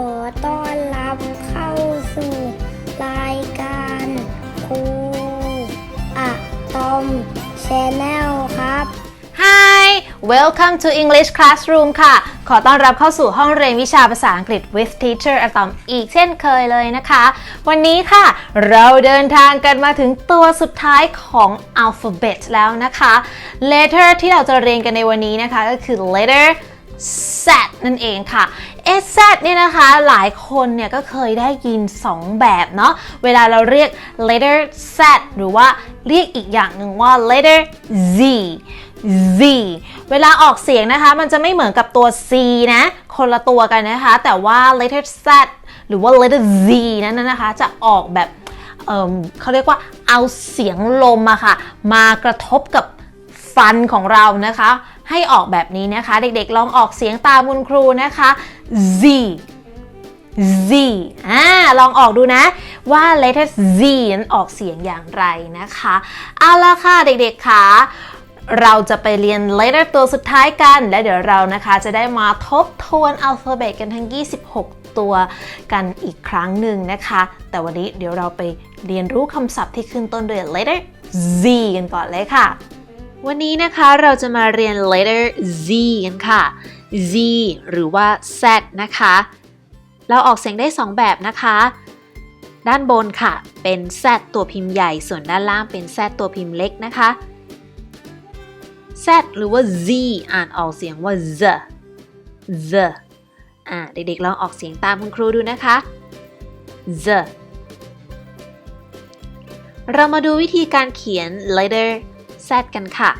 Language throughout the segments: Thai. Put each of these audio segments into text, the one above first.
ขอต้อนรับเข้าสู่รายการครูอะตอมชแนลครับ Hi welcome to English Classroom ค่ะ ขอต้อนรับเข้าสู่ห้องเรียนวิชาภาษาอังกฤษ with teacher อะตอมอีกเช่นเคยเลยนะคะ วันนี้ค่ะ เราเดินทางกันมาถึงตัวสุดท้ายของ alphabet แล้วนะคะ letter ที่เราจะเรียนกันในวันนี้นะคะ ก็คือ letter Z นั่นเองค่ะ Z เนี่ยนะคะหลายคนเนี่ยก็เคยได้ยิน 2 แบบเนาะเวลาเราเรียก letter Z หรือว่าเรียกอีกอย่างหนึ่งว่า letter Z Z เวลาออกเสียงนะคะ มันจะไม่เหมือนกับตัว C นะ คนละตัวกันนะคะ แต่ว่า letter Z หรือว่า letter Z นั้นนะคะ จะออกแบบเเขาเรียกว่าเอาเสียงลมอะค่ะ มากระทบกับฟันของเรานะคะ ให้ออกแบบนี้นะคะ เด็กๆ ลองออกเสียงตามคุณครูนะคะ Z Z อ่าลองออกดูนะว่า letter Z นั้นออกเสียงอย่างไรนะคะเอาละค่ะเด็กๆค่ะเราจะไปเรียน letter ตัวสุดท้ายกัน และเดี๋ยวเรานะคะจะได้มาทบทวนอัลฟาเบตกันทั้ง 26 ตัวกันอีกครั้งหนึ่งนะคะ แต่วันนี้เดี๋ยวเราไปเรียนรู้คำศัพท์ที่ขึ้นต้นด้วย letter Z กันก่อนเลยค่ะ วันนี้นะคะเราจะมาเรียน letter Z กันค่ะ Z หรือว่า Z นะคะ เราออกเสียงได้ 2 แบบนะคะ ด้านบนค่ะ เป็น Z ตัวพิมพ์ใหญ่ ส่วนด้านล่างเป็น Z ตัวพิมพ์เล็กนะคะ Z หรือว่า Z อ่านออกเสียงว่า Z Z อ่าเด็กๆลองออกเสียงตามคุณครูดูนะคะ Z เรามาดูวิธีการเขียน letter Z กันค่ะ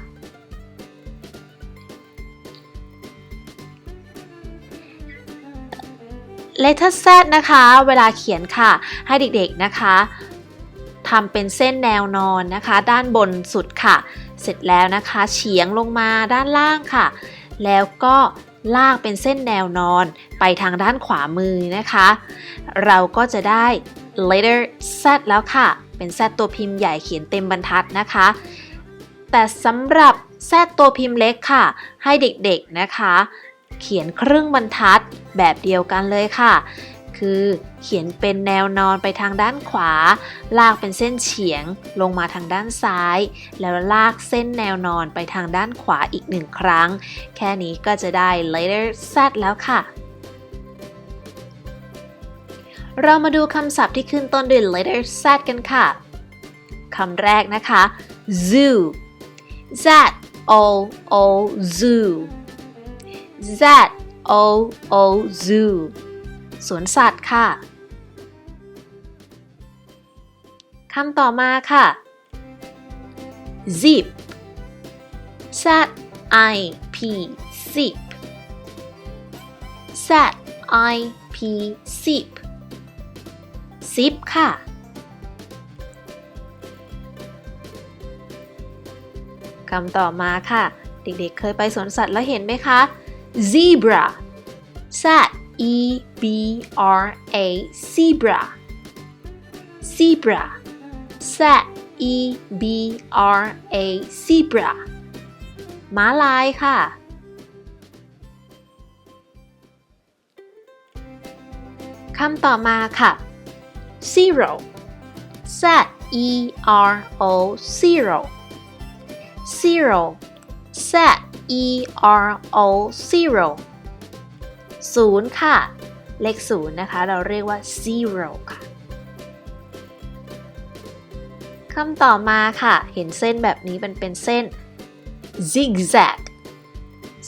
letter Z นะคะ เวลาเขียนค่ะ ให้เด็กๆนะคะทำเป็นเส้นแนวนอนนะคะ ด้านบนสุดค่ะ เสร็จแล้วนะคะเฉียงลงมาด้านล่างค่ะ แล้วก็ลากเป็นเส้นแนวนอนไปทางด้านขวามือนะคะ เราก็จะได้ letter Z แล้วค่ะ เป็น Z ตัวพิมพ์ใหญ่เขียนเต็มบรรทัดนะคะ แต่สำหรับ Z ตัวพิมพ์เล็กค่ะ ให้เด็กๆนะคะ เขียนครึ่งบรรทัดแบบเดียวกันเลยค่ะ คือเขียนเป็นแนวนอนไปทางด้านขวา ลากเป็นเส้นเฉียงลงมาทางด้านซ้าย แล้วลากเส้นแนวนอนไปทางด้านขวาอีกหนึ่งครั้ง แค่นี้ก็จะได้ letter Z แล้วค่ะเรามาดูคำศัพท์ที่ขึ้นต้นด้วย letter Z กันค่ะ คำแรกนะคะ zoo Z O O zoo Z O O zoo สวนสัตว์ค่ะ คำต่อมาค่ะ zip Z I P zip Z I P zip zip ค่ะ คำต่อมาค่ะ เด็กๆเคยไปสวนสัตว์แล้วเห็นไหมคะ zebra Z E B R A zebra zebra Z E B R A zebra ม้าลายค่ะ คำต่อมาค่ะ zero Z E R O zero zero Z E R O zero ศูนย์ค่ะ เลขศูนย์นะคะ เราเรียกว่า zero ค่ะคำต่อมาค่ะ เห็นเส้นแบบนี้มันเป็นเส้น zigzag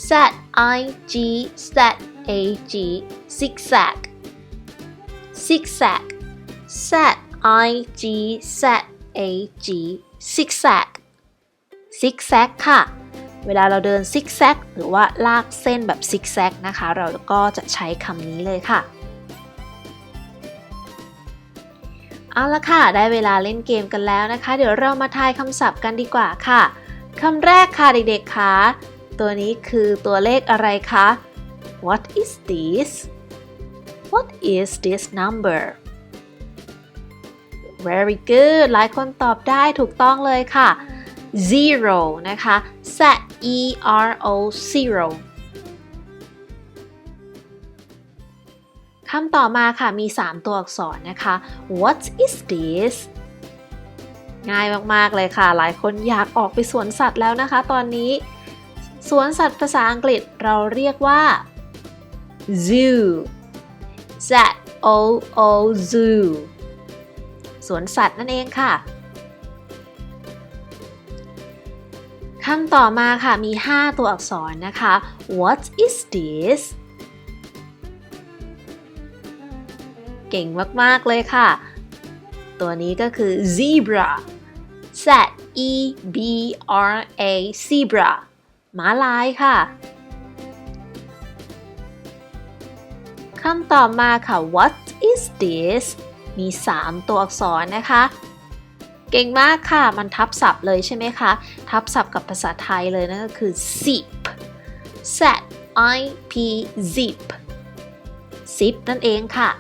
Z I G Z A G zigzag zigzag Z I G Z A G zigzag ซิกแซกค่ะ เวลาเราเดินซิกแซกหรือว่าลากเส้นแบบซิกแซกนะคะ เราก็จะใช้คำนี้เลยค่ะ เอาละค่ะ ได้เวลาเล่นเกมกันแล้วนะคะ เดี๋ยวเรามาทายคำศัพท์กันดีกว่าค่ะคำแรกค่ะเด็กๆคะตัวนี้คือตัวเลขอะไรคะ What is this What is this number Very good หลายคนตอบได้ถูกต้องเลยค่ะ zero นะคะ Z E R O zero คำต่อมาค่ะมี 3 ตัวอักษรนะคะ What is this ง่ายมาก ๆ เลยค่ะ หลายคนอยากออกไปสวนสัตว์แล้วนะคะ ตอนนี้ สวนสัตว์ภาษาอังกฤษเราเรียกว่า zoo z o o zoo สวนสัตว์นั่นเองค่ะ คำต่อมาค่ะมี 5 ตัวอักษรนะคะ What is this เก่งมาก ๆ เลยค่ะ ตัวนี้ก็คือ zebra z e b r a zebra ม้าลายค่ะคำต่อมาค่ะ What is this มี 3 ตัวอักษรนะคะ เก่งมากค่ะ มันทับศัพท์เลยใช่ไหมคะ ทับศัพท์กับภาษาไทยเลยนั่นก็คือ zip z i p zip zip นั่นเองค่ะ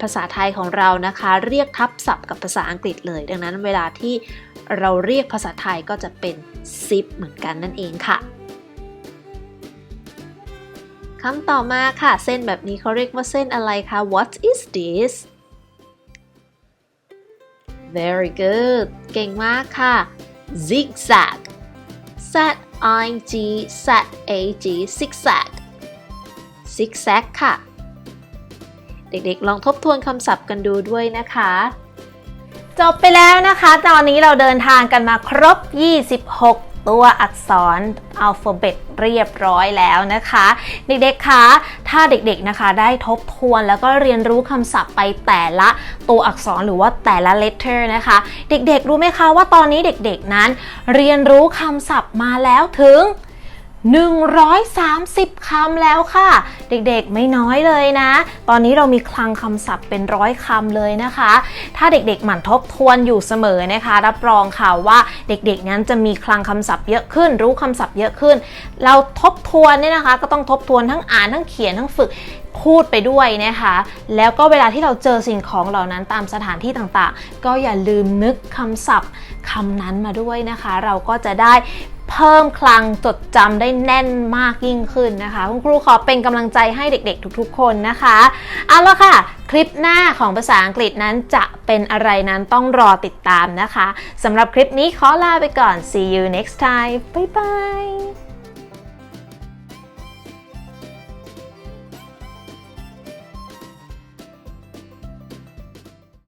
ภาษาไทยของเรานะคะ เรียกทับศัพท์กับภาษาอังกฤษเลย ดังนั้นเวลาที่เราเรียกภาษาไทยก็จะเป็น zip เหมือนกันนั่นเองค่ะคำต่อมาค่ะ เส้นแบบนี้เขาเรียกว่าเส้นอะไรคะ What is this Very good เก่งมากค่ะ zigzag z i g z a g zigzag zigzag ค่ะ เด็กๆ ลองทบทวนคำศัพท์กันดูด้วยนะคะ จบไปแล้วนะคะ ตอนนี้เราเดินทางกันมาครบ 26 ตัวอักษรอัลฟาเบตเรียบร้อยแล้วนะคะ เด็กๆคะถ้าเด็กๆนะคะได้ทบทวนแล้วก็เรียนรู้คำศัพท์ไปแต่ละตัวอักษรหรือว่าแต่ละ letter นะคะ เด็กๆรู้ไหมคะว่าตอนนี้เด็กๆนั้น เรียนรู้คำศัพท์มาแล้วถึง 130 คำแล้วค่ะ เด็กๆไม่น้อยเลยนะ ตอนนี้เรามีคลังคำศัพท์เป็นร้อยคำเลยนะคะ ถ้าเด็กๆหมั่นทบทวนอยู่เสมอนะคะ รับรองค่ะว่าเด็กๆนั้นจะมีคลังคำศัพท์เยอะขึ้น รู้คำศัพท์เยอะขึ้น เราทบทวนเนี่ยนะคะ ก็ต้องทบทวนทั้งอ่านทั้งเขียนทั้งฝึกพูดไปด้วยนะคะ แล้วก็เวลาที่เราเจอสิ่งของเหล่านั้นตามสถานที่ต่างๆ ก็อย่าลืมนึกคำศัพท์คำนั้นมาด้วยนะคะ เราก็จะได้ เพิ่มคลังจดจำได้แน่นมากยิ่งขึ้นนะคะ คุณครูขอเป็นกำลังใจให้เด็กๆ ทุกๆ คนนะคะ เอาละค่ะ คลิปหน้าของภาษาอังกฤษนั้นจะเป็นอะไรนั้นต้องรอติดตามนะคะสำหรับคลิปนี้ขอลาไปก่อน see you next time บ๊ายบาย